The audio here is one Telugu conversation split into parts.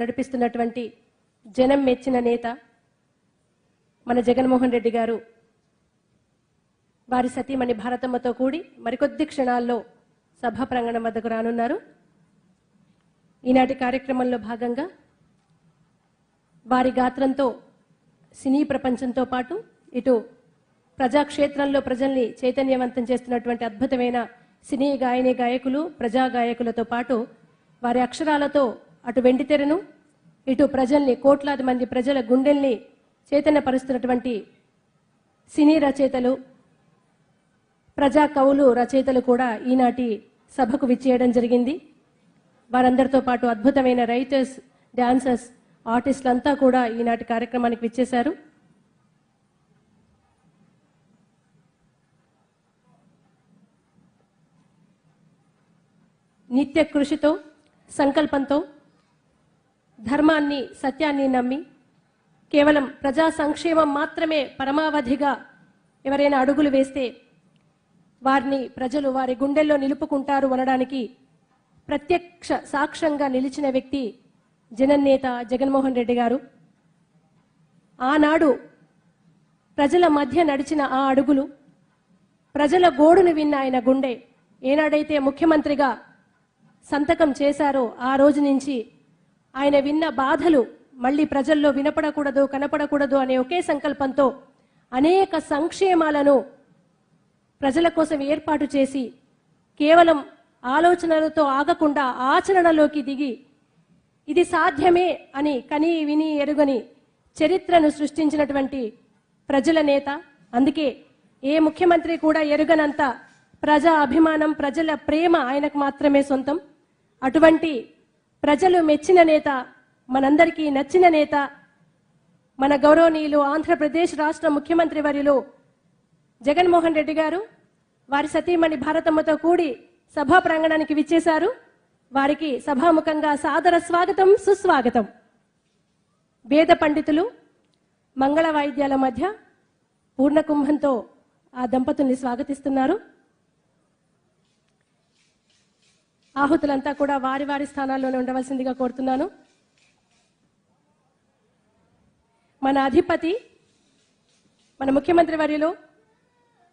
నడిపిస్తున్నటువంటి జనం మెచ్చిన నేత మన జగన్మోహన్ రెడ్డి గారు. వారి సతీమణి భారతమ్మతో కూడి మరికొద్ది క్షణాల్లో సభా ప్రాంగణం వద్దకు రానున్నారు. ఈనాటి కార్యక్రమంలో భాగంగా వారి గాత్రంతో సినీ ప్రపంచంతో పాటు ఇటు ప్రజాక్షేత్రంలో ప్రజల్ని చైతన్యవంతం చేస్తున్నటువంటి అద్భుతమైన సినీ గాయని గాయకులు ప్రజా గాయకులతో పాటు వారి అక్షరాలతో అటు వెండితెరను ఇటు ప్రజల్ని కోట్లాది మంది ప్రజల గుండెల్ని చైతన్యపరుస్తున్నటువంటి సినీ రచయితలు ప్రజా కవులు రచయితలు కూడా ఈనాటి సభకు విచ్చేయడం జరిగింది. వారందరితో పాటు అద్భుతమైన రైటర్స్ డాన్సర్స్ ఆర్టిస్టులంతా కూడా ఈనాటి కార్యక్రమానికి విచ్చేశారు. నిత్య కృషితో సంకల్పంతో ధర్మాన్ని సత్యాన్ని నమ్మి కేవలం ప్రజా సంక్షేమం మాత్రమే పరమావధిగా ఎవరైనా అడుగులు వేస్తే వారిని ప్రజలు వారి గుండెల్లో నిలుపుకుంటారు అనడానికి ప్రత్యక్ష సాక్ష్యంగా నిలిచిన వ్యక్తి జననేత జగన్మోహన్ రెడ్డి గారు. ఆనాడు ప్రజల మధ్య నడిచిన ఆ అడుగులు ప్రజల గోడును విన్న ఆయన గుండె ఏనాడైతే ముఖ్యమంత్రిగా సంతకం చేశారో ఆ రోజు నుంచి ఆయన విన్న బాధలు మళ్ళీ ప్రజల్లో వినపడకూడదు కనపడకూడదు అనే ఒకే సంకల్పంతో అనేక సంక్షేమాలను ప్రజల కోసం ఏర్పాటు చేసి కేవలం ఆలోచనలతో ఆగకుండా ఆచరణలోకి దిగి ఇది సాధ్యమే అని కని విని ఎరుగని చరిత్రను సృష్టించినటువంటి ప్రజల నేత. అందుకే ఏ ముఖ్యమంత్రి కూడా ఎరుగనంత ప్రజా అభిమానం ప్రజల ప్రేమ ఆయనకు మాత్రమే సొంతం. అటువంటి ప్రజలు మెచ్చిన నేత మనందరికీ నచ్చిన నేత మన గౌరవనీయులు ఆంధ్రప్రదేశ్ రాష్ట్ర ముఖ్యమంత్రి వర్యులు జగన్మోహన్ రెడ్డి గారు వారి సతీమణి భారతమ్మతో కూడి సభా ప్రాంగణానికి విచ్చేశారు. వారికి సభాముఖంగా సాదర స్వాగతం సుస్వాగతం. వేద పండితులు మంగళ వాయిద్యాల మధ్య పూర్ణకుంభంతో ఆ దంపతుల్ని స్వాగతిస్తున్నారు. ఆహుతులంతా కూడా వారి వారి స్థానాల్లోనే ఉండవలసిందిగా కోరుతున్నాను. మన అధిపతి మన ముఖ్యమంత్రి వర్యులు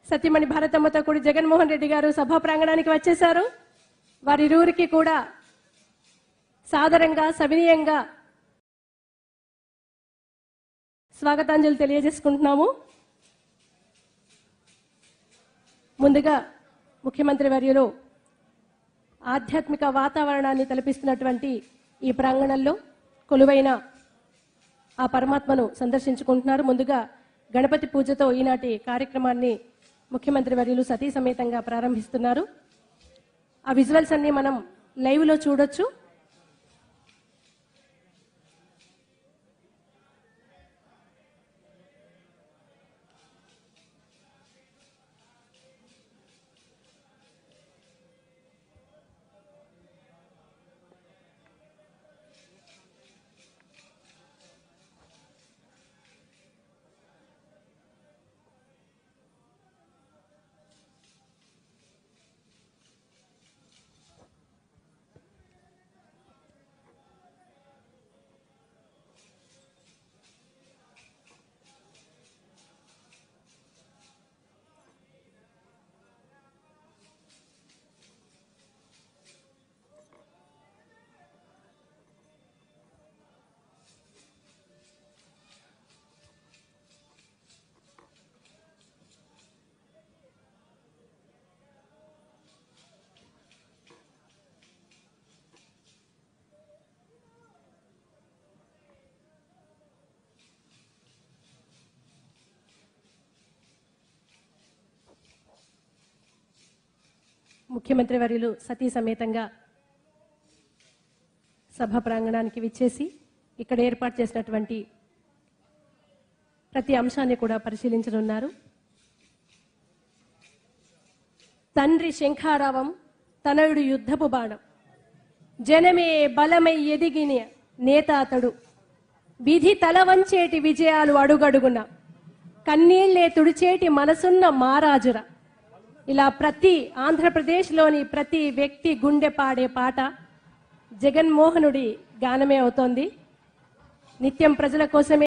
సత్యమణి భారతమ్మతో కూడి జగన్మోహన్ రెడ్డి గారు సభా ప్రాంగణానికి వచ్చేశారు. వారిరువురికి కూడా సాదరంగా సవినీయంగా స్వాగతాంజలి తెలియజేసుకుంటున్నాము. ముందుగా ముఖ్యమంత్రి వర్యులు ఆధ్యాత్మిక వాతావరణాన్ని తలపిస్తున్నటువంటి ఈ ప్రాంగణంలో కొలువైన ఆ పరమాత్మను సందర్శించుకుంటున్నారు. ముందుగా గణపతి పూజతో ఈనాటి కార్యక్రమాన్ని ముఖ్యమంత్రి వర్యులు సతీ సమేతంగా ప్రారంభిస్తున్నారు. ఆ విజువల్స్ అన్ని మనం లైవ్లో చూడొచ్చు. ముఖ్యమంత్రి వర్యులు సతీ సమేతంగా సభ ప్రాంగణానికి విచ్చేసి ఇక్కడ ఏర్పాటు చేసినటువంటి ప్రతి అంశాన్ని కూడా పరిశీలించనున్నారు. తండ్రి శంఖారావం తనయుడు యుద్ధపు బాణం. జనమే బలమై ఎదిగిన నేత అతడు. విధి తల వంచేటి విజయాలు అడుగడుగున. కన్నీళ్ళే తుడిచేటి మనసున్న మారాజుర. ఇలా ప్రతి ఆంధ్రప్రదేశ్లోని ప్రతి వ్యక్తి గుండె పాడే పాట జగన్మోహనుడి గానమే అవుతోంది. నిత్యం ప్రజల కోసమే